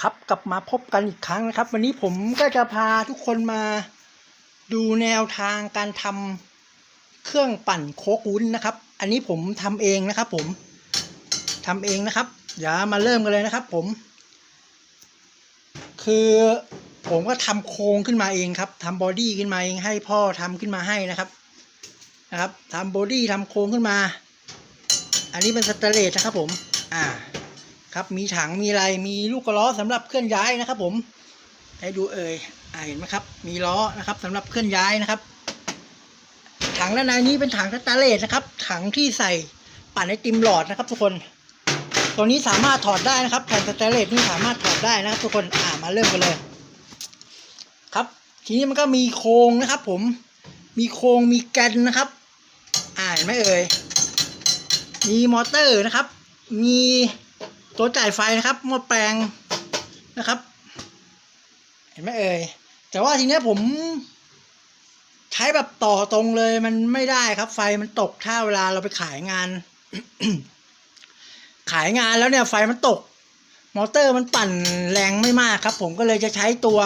ครับกลับมาพบกันอีกครั้งนะครับ วันนี้ผมก็จะพาทุกคนมาดูแนวทางการทำเครื่องปั่นโคกุ้นนะครับ อันนี้ผมทำเองนะครับ ผมทำเองนะครับเดี๋ยวมาเริ่มกันเลยนะครับ ผม คือผมก็ทำโครงขึ้นมาเองครับทำบอดี้ขึ้นมาเองให้พ่อทำขึ้นมาให้นะครับนะครับทำบอดี้ทำโครงขึ้นมา อันนี้เป็นสเตเลสนะครับผม อ่า ครับมีถังมีอะไรมีลูกกระล้อสำหรับเคลื่อนย้ายนะครับ ผมให้ดูเอ่ยอ่าเห็นไหมครับ มีล้อนะครับสำหรับเคลื่อนย้ายนะครับ ถังด้านในนี้เป็นถังสแตนเลสนะครับ ถังที่ใส่ปั่นไอติมหลอดนะครับ ทุกคนตัวนี้สามารถถอดได้นะครับแผ่นสแตนเลสนี่สามารถถอดได้นะครับ ทุกคนอ่ามาเริ่มกันเลย ครับ ทีนี้มันก็มีโครงนะครับ ผมมีโครงมีแกนนะครับ อ่าเห็นไหมเอ่ยมีมอเตอร์นะครับ มี ตัวจ่ายไฟนะครับหม้อแปลงนะครับ เห็นไหมเอ่ยแต่ว่าทีเนี้ยผม ใช้แบบต่อตรงเลยมันไม่ได้ครับ ไฟมันตกถ้าเวลาเราไปขายงาน ขายงานแล้วเนี่ย ไฟมันตก มอเตอร์มันปั่นแรงไม่มากครับ ผมก็เลยจะใช้ตัว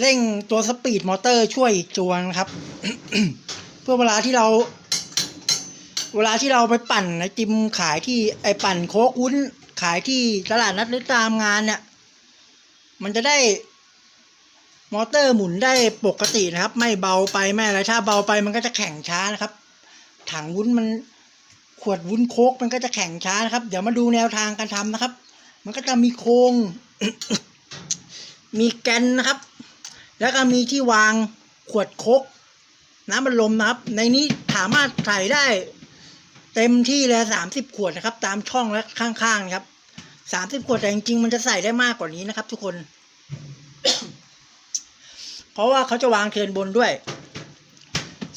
เร่งตัวสปีดมอเตอร์ช่วยอีกตัวนะครับ เพื่อเวลาที่เรา เวลาที่เราไปปั่นไอติมขายที่ไอปั่นโคกวุ้นขายที่ตลาดนัดหรือตามงานเนี่ย มันจะได้มอเตอร์หมุนได้ปกตินะครับ ไม่เบาไปไม่อะไรถ้าเบาไปมันก็จะแข็งช้านะครับ ถังวุ้นมันขวดวุ้นโคกมันก็จะแข็งช้านะครับ เดี๋ยวมาดูแนวทางการทำนะครับ มันก็จะมีโครงมีแกนนะครับ แล้วก็มีที่วางขวดโคกน้ำมันลมนะครับ ในนี้สามารถใส่ได้ เต็มที่เลยสามสิบขวดนะครับ ตามช่องและข้างๆนะครับสามสิบขวดแต่จริงๆมันจะใส่ได้มากกว่านี้นะครับ ทุกคน เพราะว่าเขาจะวางเทิร์นบนด้วย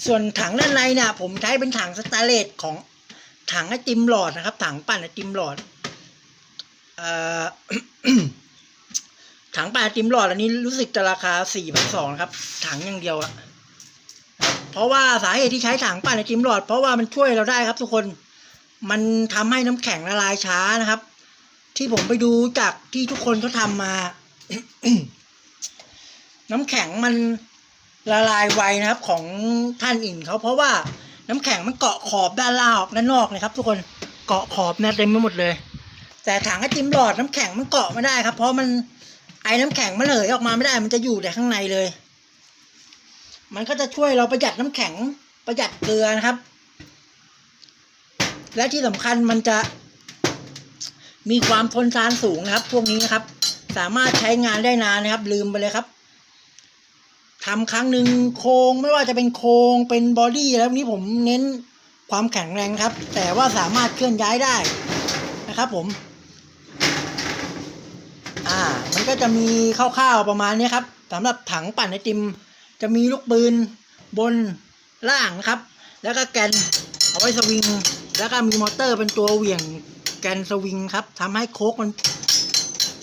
ส่วนถังด้านในเนี่ยผมใช้เป็นถังสแตนเลสของถังไอติมหลอดนะครับ ถังปั่นไอติมหลอดออถังปั่นไอติมหลอดอันนี้รู้สึกจะราคาสี่พันสองครับ ถังอย่างเดียวอะ เพราะว่าสาเหตุที่ใช้ถังปั่นไอติมหลอด เพราะว่ามันช่วยเราได้ครับทุกคน มันทำให้น้ำแข็งละลายช้านะครับ ที่ผมไปดูจากที่ทุกคนเขาทำมา น้ำแข็งมันละลายไวนะครับ ของท่านอิ่นเขาเพราะว่าน้ำแข็งมันเกาะขอบด้านล่างออกด้านนอกนะครับ ทุกคนเกาะขอบเนี่ยเต็มไปหมดเลย แต่ถังไอติมหลอดน้ำแข็งมันเกาะไม่ได้ครับ เพราะมันไอ้น้ำแข็งมันเหลยออกมาไม่ได้ มันจะอยู่แต่ข้างในเลย มันก็จะช่วยเราประหยัดน้ำแข็งประหยัดเกลือนะครับ และที่สำคัญมันจะมีความทนทานสูงนะครับ พวกนี้นะครับ สามารถใช้งานได้นานนะครับ ลืมไปเลยครับทำครั้งหนึ่งโครงไม่ว่าจะเป็นโครงเป็นบอดี้แล้วนี้ผมเน้นความแข็งแรงครับ แต่ว่าสามารถเคลื่อนย้ายได้นะครับผม อ่า มันก็จะมีคร่าวๆประมาณนี้ครับสำหรับถังปั่นไอติม จะมีลูกปืนบนล่างนะครับ แล้วก็แกนเอาไว้สวิง แล้วก็มีมอเตอร์เป็นตัวเหวี่ยงแกนสวิงครับทำให้โคกมัน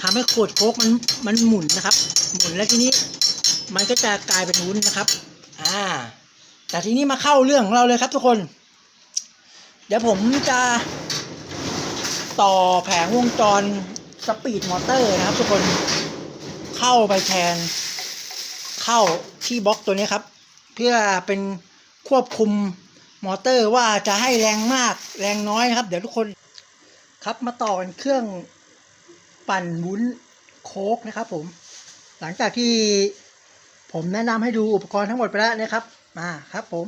ทำให้ขวดโคกมันมันหมุนนะครับ หมุนแล้วทีนี้ มันก็จะกลายเป็นวุ้นนะครับ อ่า แต่ทีนี้มาเข้าเรื่องของเราเลยครับทุกคน เดี๋ยวผมจะต่อแผงวงจรสปีดมอเตอร์นะครับทุกคนเข้าไปแทน เข้าที่บล็อกตัวนี้ครับ เพื่อเป็นควบคุมมอเตอร์ว่าจะให้แรงมากแรงน้อยนะครับ เดี๋ยวทุกคนครับมาต่อกันเครื่องปั่นวุ้นโค้กนะครับ ผม หลังจากที่ผมแนะนำให้ดูอุปกรณ์ทั้งหมดไปแล้วนะครับมาครับ ผม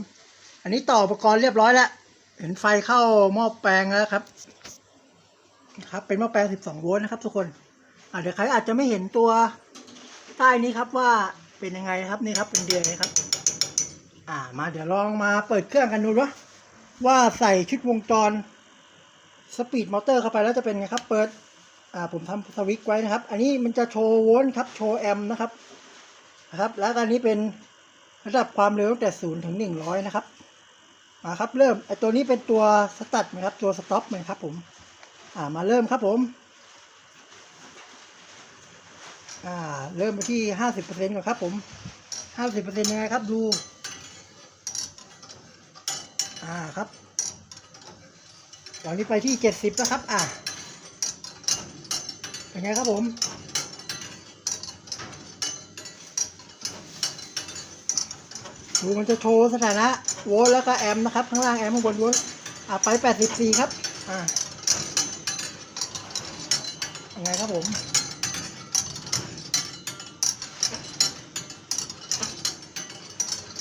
อันนี้ต่ออุปกรณ์เรียบร้อยแล้วเห็นไฟเข้าหม้อแปลงแล้วครับครับ เป็นหม้อแปลง 12 โวลต์นะครับ ทุกคนอาเดี๋ยวใครอาจจะไม่เห็นตัวใต้นี้ครับว่า เป็นยังไงครับนี่ครับเป็นเดือนนะครับ อ่ามาเดี๋ยวลองมาเปิดเครื่องกันดูวะว่าใส่ชุดวงจรสปีดมอเตอร์เข้าไปแล้วจะเป็นไงครับ เปิดอ่าผมทำสวิตช์ไว้นะครับ อันนี้มันจะโชว์โวลต์ครับโชว์แอมป์นะครับนะครับ แล้วอันนี้เป็นระดับความเร็วตั้งแต่ศูนย์ถึงหนึ่งร้อยนะครับมาครับเริ่มไอตัวนี้เป็นตัวสตัดนะครับตัวสต็อปนะครับผมอ่ามาเริ่มครับผม อ่า เริ่มไปที่ห้าสิบเปอร์เซ็นต์ก่อนครับ ผมห้าสิบเปอร์เซ็นต์ยังไงครับดู อ่าครับตอนนี้ไปที่เจ็ดสิบแล้วครับ อ่าเป็นไงครับผม ดูมันจะโชว์สถานะโวลต์แล้วก็แอมป์นะครับ ข้างล่างแอมป์ข้างบนโวลต์อะไป84ครับ อ่ายังไงครับผม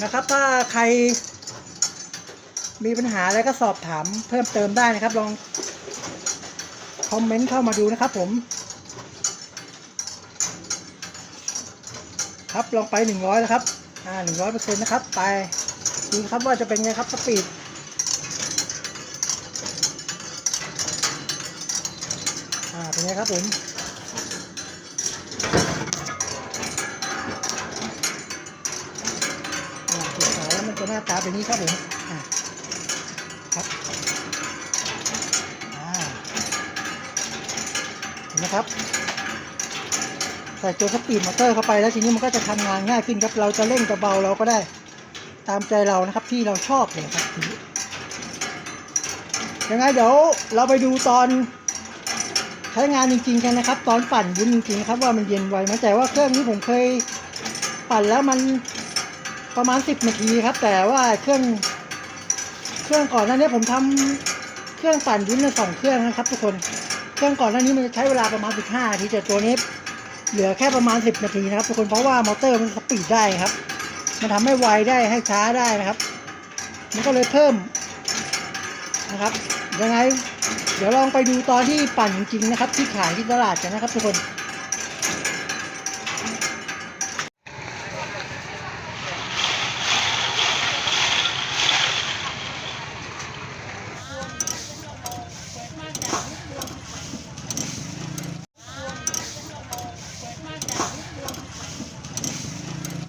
นะครับ ถ้าใครมีปัญหาอะไรก็สอบถามเพิ่มเติมได้นะครับ ลองคอมเมนต์เข้ามาดูนะครับผม ครับลองไป 100 แล้วครับ อ่า 100เปอร์เซ็นต์นะครับ ไปดูครับว่าจะเป็นไงครับสปีดอ่า เป็นไงครับผม อ่าติดสายแล้วมั หน้าตาเป็นนี้ครับผมอ่าครับอ่าเห็นไหมครับใส่ตัวสปีดมอเตอร์เข้าไปแล้วทีนี้มันก็จะทำงานง่ายขึ้นครับ เราจะเร่งจะเบาเราก็ได้ตามใจเรานะครับที่เราชอบเลยครับทีนี้ยังไงเดี๋ยวเราไปดูตอนใช้งานจริงๆกันนะครับ ตอนปั่นวุ้นจริงๆครับว่ามันเย็นไวไหมแต่ว่าเครื่องนี้ผมเคยปั่นแล้วมัน ประมาณ 10นาทีครับ แต่ว่าเครื่องเครื่องก่อนหน้านี้ผมทำเครื่องปั่นวุ้นในสองเครื่องนะครับ ทุกคนเครื่องก่อนหน้านี้มันจะใช้เวลาประมาณ 15นาทีแต่ตัวนี้เหลือแค่ประมาณ 10 นาทีนะครับ ทุกคนเพราะว่ามอเตอร์มันสปีดได้ครับ มันทำให้ไวได้ให้ช้าได้นะครับ มันก็เลยเพิ่มนะครับยังไงเดี๋ยวลองไปดูตอนที่ปั่นจริงๆนะครับ ที่ขายที่ตลาดกันนะครับ ทุกคน